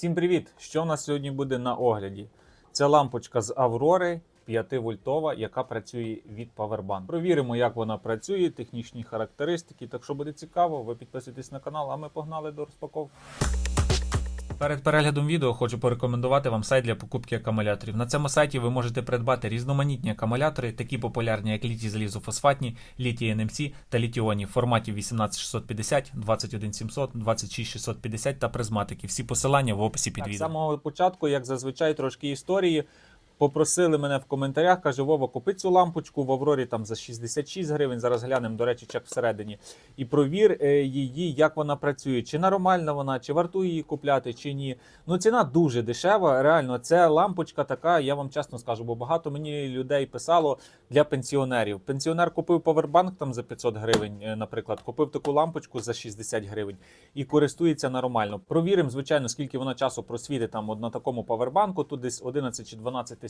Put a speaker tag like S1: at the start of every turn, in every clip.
S1: Всім привіт! Що у нас сьогодні буде на огляді? Це лампочка з Аврори 5 вольтова, яка працює від Powerbank. Провіримо, як вона працює, технічні характеристики. Так що буде цікаво, ви підписуйтесь на канал, а ми погнали до розпаковки. Перед переглядом відео хочу порекомендувати вам сайт для покупки акумуляторів. На цьому сайті ви можете придбати різноманітні акумулятори, такі популярні, як літій залізофосфатні, літій NMC та літіоні в форматі 18650, 21700, 26650 та призматики. Всі посилання в описі під
S2: Так,
S1: відео.
S2: з самого початку, як зазвичай, трошки історії. Попросили мене в коментарях, каже, Вова, купи цю лампочку в Аврорі там за 66 гривень. Зараз глянемо, до речі, чек всередині. І провір е, її, як вона працює. Чи нормальна вона, чи вартує її купляти, чи ні. Ну, ціна дуже дешева. Реально, це лампочка така, я вам чесно скажу, бо багато мені людей писало для пенсіонерів. Пенсіонер купив повербанк там за 500 гривень, е, наприклад, купив таку лампочку за 60 гривень і користується нормально. Провіримо, звичайно, скільки вона часу просвітить там от на такому павербанку, тут десь 11 чи 12 тисяч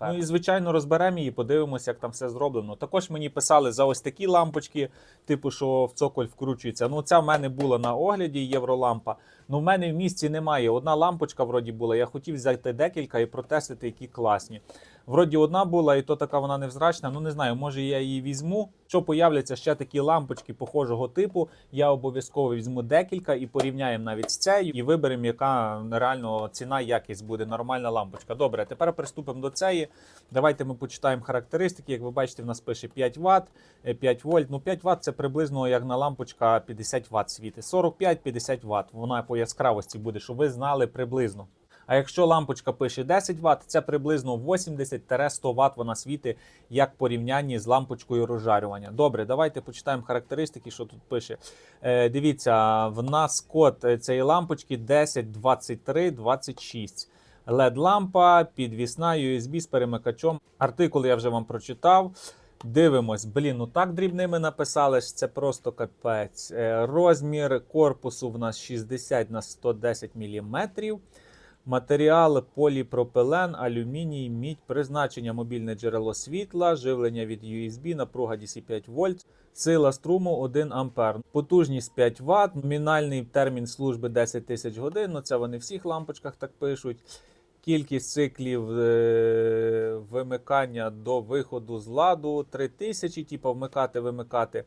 S2: мА. Ну і звичайно розберемо її, подивимося, як там все зроблено. Також мені писали за ось такі лампочки, типу, що в цоколь вкручується. Ну, ця в мене була на огляді євролампа. Ну, в мене в місті немає. Одна лампочка вроді була. Я хотів взяти декілька і протестити, які класні. Вроді одна була, і то така вона невзрачна. Ну не знаю, може я її візьму. Що появляться ще такі лампочки похожого типу, я обов'язково візьму декілька і порівняємо навіть з цією, і виберемо, яка реально ціна, якість буде нормальна лампочка. Добре, тепер приступимо до цієї. Давайте ми почитаємо характеристики. Як ви бачите, в нас пише 5 Вт, е, 5 вольт. Ну 5 Вт це приблизно як на лампочка 50 Вт світить. 45-50 Вт. Вона яскравості буде, щоб ви знали приблизно. А якщо лампочка пише 10 Вт, це приблизно 80-100 Вт вона світить, як в порівнянні з лампочкою розжарювання. Добре, давайте почитаємо характеристики, що тут пише. Е, дивіться, в нас код цієї лампочки 102326. LED-лампа, підвісна, USB з перемикачом. Артикул я вже вам прочитав. Дивимось, блін, ну так дрібними написали, що це просто капець. Е, Розмір корпусу в нас 60 на 110 мм. Матеріал поліпропилен, алюміній, мідь, призначення мобільне джерело світла, живлення від USB, напруга DC 5 вольт, сила струму 1 ампер, потужність 5 Вт, номінальний термін служби 10 тисяч годин. Ну це вони в всіх лампочках так пишуть. Кількість циклів е, вимикання до виходу з ладу 3000, типу вмикати, вимикати.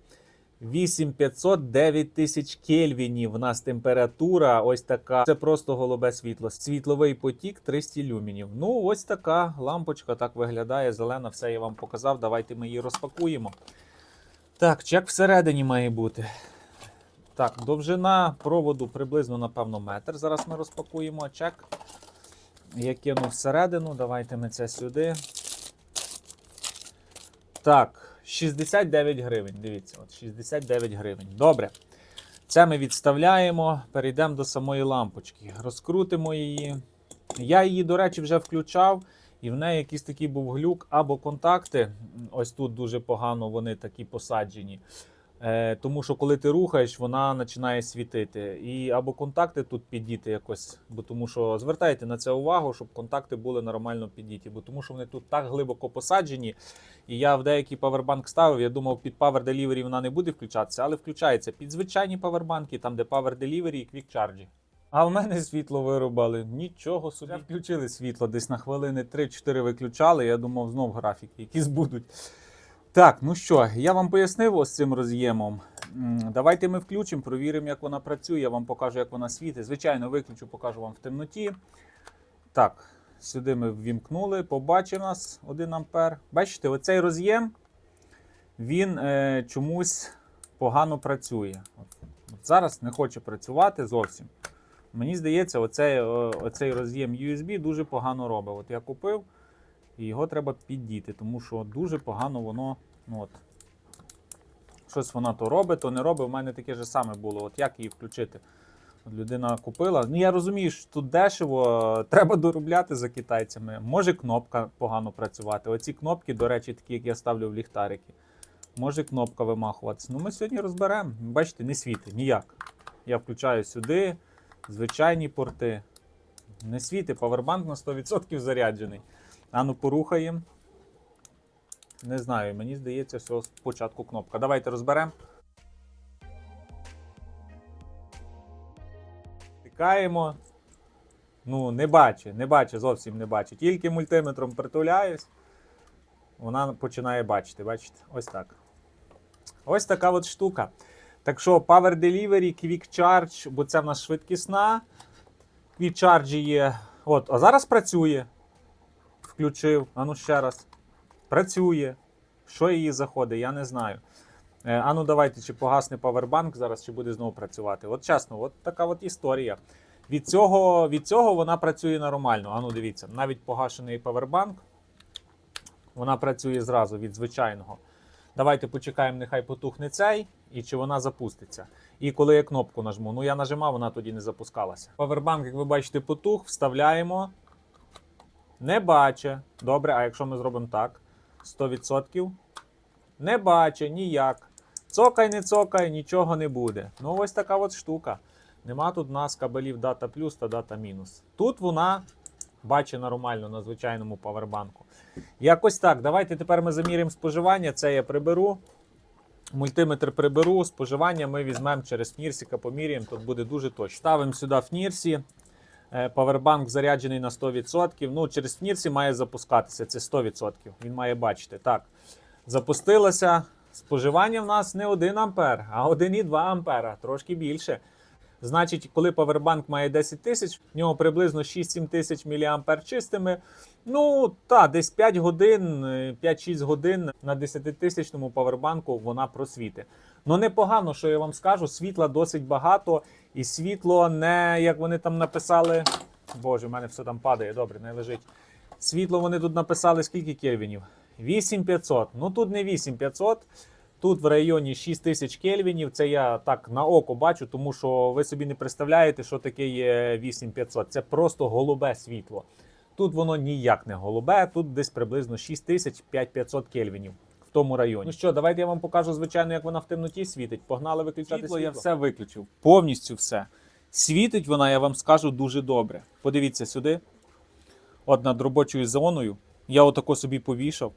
S2: 8500 9000 кельвінів. У нас температура ось така. Це просто голубе світло. Світловий потік 300 люмінів. Ну, ось така лампочка так виглядає. Зелена, все я вам показав. Давайте ми її розпакуємо. Так, чек всередині має бути. Так, довжина проводу приблизно, напевно, метр. Зараз ми розпакуємо чек. Я кину всередину. Давайте ми це сюди. Так, 69 гривень. Дивіться, от 69 гривень. Добре. Це ми відставляємо. Перейдемо до самої лампочки. Розкрутимо її. Я її, до речі, вже включав, і в неї якийсь такий був глюк або контакти. Ось тут дуже погано вони такі посаджені. Е, тому що коли ти рухаєш, вона починає світити. І або контакти тут підійти якось, бо тому що звертайте на це увагу, щоб контакти були нормально підійті, бо тому що вони тут так глибоко посаджені. І я в деякий павербанк ставив. Я думав, під Power Delivery вона не буде включатися, але включається під звичайні павербанки, там де Power Delivery і Quick Charge. А в мене світло вирубали. Нічого собі. Вже включили світло, десь на хвилини 3-4 виключали. Я думав, знов графіки якісь будуть. Так, ну що, я вам пояснив ось цим роз'ємом. Давайте ми включимо, провіримо, як вона працює. Я вам покажу, як вона світить. Звичайно, виключу, покажу вам в темноті. Так, сюди ми ввімкнули, побачив нас 1 ампер. Бачите, оцей роз'єм він е, чомусь погано працює. От, от зараз не хоче працювати зовсім. Мені здається, оцей, оцей роз'єм USB дуже погано робить. От я купив. І його треба піддіти, тому що дуже погано воно. Ну от, щось воно то робить, то не робить. У мене таке ж саме було. От як її включити? От людина купила. Ну я розумію, що тут дешево, треба доробляти за китайцями. Може кнопка погано працювати. Оці кнопки, до речі, такі, як я ставлю в ліхтарики. Може кнопка вимахуватися. Ну ми сьогодні розберемо. Бачите, не світить ніяк. Я включаю сюди звичайні порти. Не світить, павербанк на 100% заряджений. А ну порухаємо. Не знаю, мені здається, що спочатку кнопка. Давайте розберемо. Втикаємо.
S1: Ну, не бачить, не бачить, зовсім не бачить. Тільки мультиметром притуляюсь, вона починає бачити. Бачите? Ось так. Ось така от штука. Так що Power Delivery, Quick Charge, бо це в нас швидкісна. Quick Charge є. От, а зараз працює. Включив. А ну ще раз. Працює. Що її заходить, я не знаю. Е, а ну давайте, чи погасне павербанк зараз, чи буде знову працювати. От чесно, от така от історія. Від цього, від цього вона працює нормально. А ну дивіться, навіть погашений павербанк. Вона працює зразу від звичайного. Давайте почекаємо, нехай потухне цей, і чи вона запуститься. І коли я кнопку нажму, ну я нажимав, вона тоді не запускалася. Павербанк, як ви бачите, потух, вставляємо. Не бачить. Добре, а якщо ми зробимо так, 100%. Не бачить ніяк. Цокай, не цокай, нічого не буде. Ну, ось така от штука. Нема тут в нас кабелів дата плюс та дата мінус. Тут вона бачить нормально на звичайному павербанку. Якось так. Давайте тепер ми заміряємо споживання. Це я приберу. Мультиметр приберу. Споживання ми візьмемо через фнірсіка, поміряємо. Тут буде дуже точно. Ставимо сюди фнірсі. Е, Павербанк заряджений на 100%. Ну, через фнірсі має запускатися. Це 100%. Він має бачити. Так. Запустилося. Споживання в нас не 1 ампер, а 1,2 ампера, трошки більше. Значить, коли павербанк має 10 тисяч, в нього приблизно 6-7 тисяч міліампер чистими. Ну, та, десь 5 годин, е, 5-6 годин на 10-тисячному павербанку вона просвітить. Ну, непогано, що я вам скажу, світла досить багато, і світло не, як вони там написали. Боже, в мене все там падає, добре, не лежить. Світло вони тут написали скільки кельвінів? 8500. Ну тут не 8500. Тут в районі 6000 кельвінів. Це я так на око бачу, тому що ви собі не представляєте, що таке є 8500. Це просто голубе світло. Тут воно ніяк не голубе, тут десь приблизно 6000 5500 кельвінів в тому районі. Ну що, давайте я вам покажу, звичайно, як вона в темноті світить. Погнали виключати світло. Я все виключив. Повністю все. Світить вона, я вам скажу, дуже добре. Подивіться сюди. От над робочою зоною. Я отако собі повішав.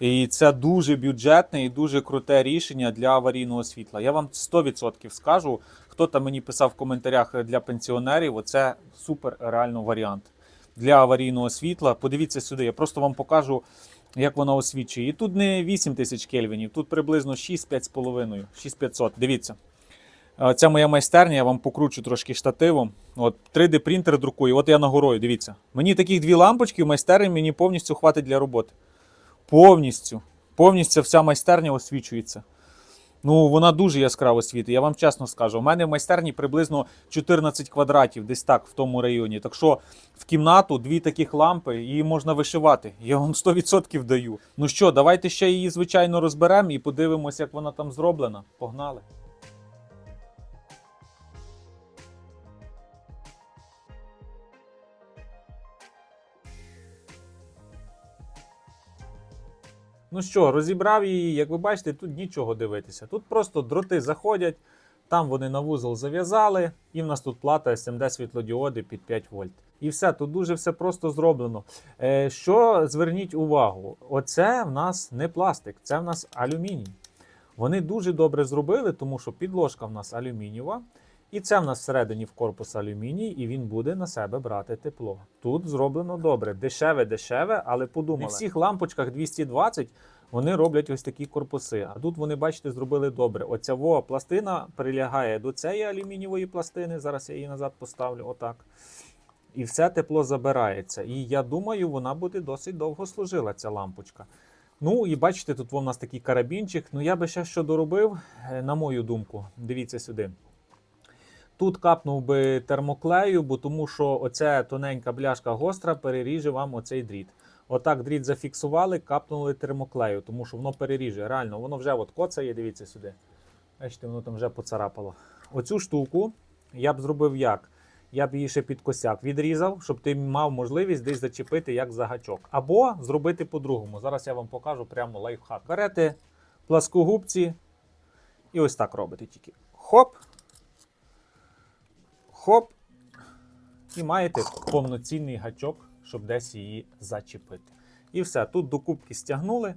S1: І це дуже бюджетне і дуже круте рішення для аварійного світла. Я вам 100% скажу. Хто там мені писав в коментарях для пенсіонерів, оце супер реально варіант для аварійного світла. Подивіться сюди, я просто вам покажу, як вона освічує. І тут не 8 тисяч кельвінів, тут приблизно 6-5,5, 6500. Дивіться. Е, Це моя майстерня, я вам покручу трошки штативом. От 3D принтер друкує. От я нагорою, дивіться. Мені таких дві лампочки в майстерні мені повністю хватить для роботи. Повністю. Повністю вся майстерня освічується. Ну, вона дуже яскраво світить, я вам чесно скажу. У мене в майстерні приблизно 14 квадратів, десь так в тому районі. Так що в кімнату дві таких лампи, її можна вишивати. Я вам 100% даю. Ну що, давайте ще її, звичайно, розберемо і подивимося, як вона там зроблена. Погнали. Ну що, розібрав її, як ви бачите, тут нічого дивитися. Тут просто дроти заходять, там вони на вузол зав'язали, і в нас тут плата SMD світлодіоди під 5 вольт. І все, тут дуже все просто зроблено. Е, що зверніть увагу, оце в нас не пластик, це в нас алюміній. Вони дуже добре зробили, тому що підложка в нас алюмінієва. І це в нас всередині в корпус алюміній, і він буде на себе брати тепло. Тут зроблено добре. Дешеве, дешеве, але подумали. В всіх лампочках 220 вони роблять ось такі корпуси. А тут вони, бачите, зробили добре. Оця во пластина прилягає до цієї алюмінієвої пластини. Зараз я її назад поставлю. Отак. І все тепло забирається. І я думаю, вона буде досить довго служила, ця лампочка. Ну і бачите, тут у нас такий карабінчик. Ну я би ще що доробив, е, на мою думку. Дивіться сюди. Тут капнув би термоклею, бо тому що оця тоненька бляшка гостра переріже вам оцей дріт. Отак дріт зафіксували, капнули термоклею, тому що воно переріже. Реально, воно вже от коцає, дивіться сюди. Бачите, воно там вже поцарапало. Оцю штуку я б зробив як? Я б її ще під косяк відрізав, щоб ти мав можливість десь зачепити як за гачок. Або зробити по-другому. Зараз я вам покажу прямо лайфхак. Берете пласкогубці і ось так робите тільки. Хоп. Хоп. І маєте повноцінний гачок, щоб десь її зачепити. І все. Тут до кубки стягнули,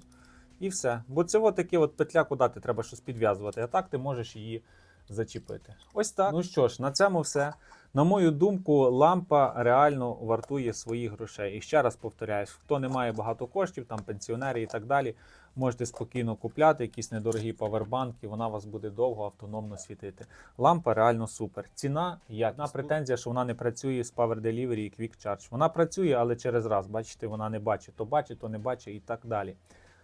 S1: і все. Бо це от таке от петля, куди ти треба щось підв'язувати. А так ти можеш її зачепити. Ось так. Ну що ж, на цьому все. На мою думку, лампа реально вартує своїх грошей. І ще раз повторяюсь, хто не має багато коштів, там пенсіонери і так далі, можете спокійно купляти якісь недорогі павербанки, вона вас буде довго автономно світити. Лампа реально супер. Ціна як одна претензія, що вона не працює з Power Delivery і Quick Charge. Вона працює, але через раз. Бачите, вона не бачить, то бачить, то не бачить і так далі.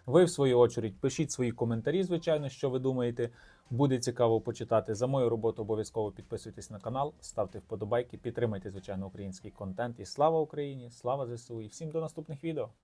S1: Ви, в свою очередь, пишіть свої коментарі, звичайно, що ви думаєте. Буде цікаво почитати. За мою роботу обов'язково підписуйтесь на канал, ставте вподобайки, підтримайте, звичайно, український контент. І слава Україні! Слава ЗСУ! І всім до наступних відео!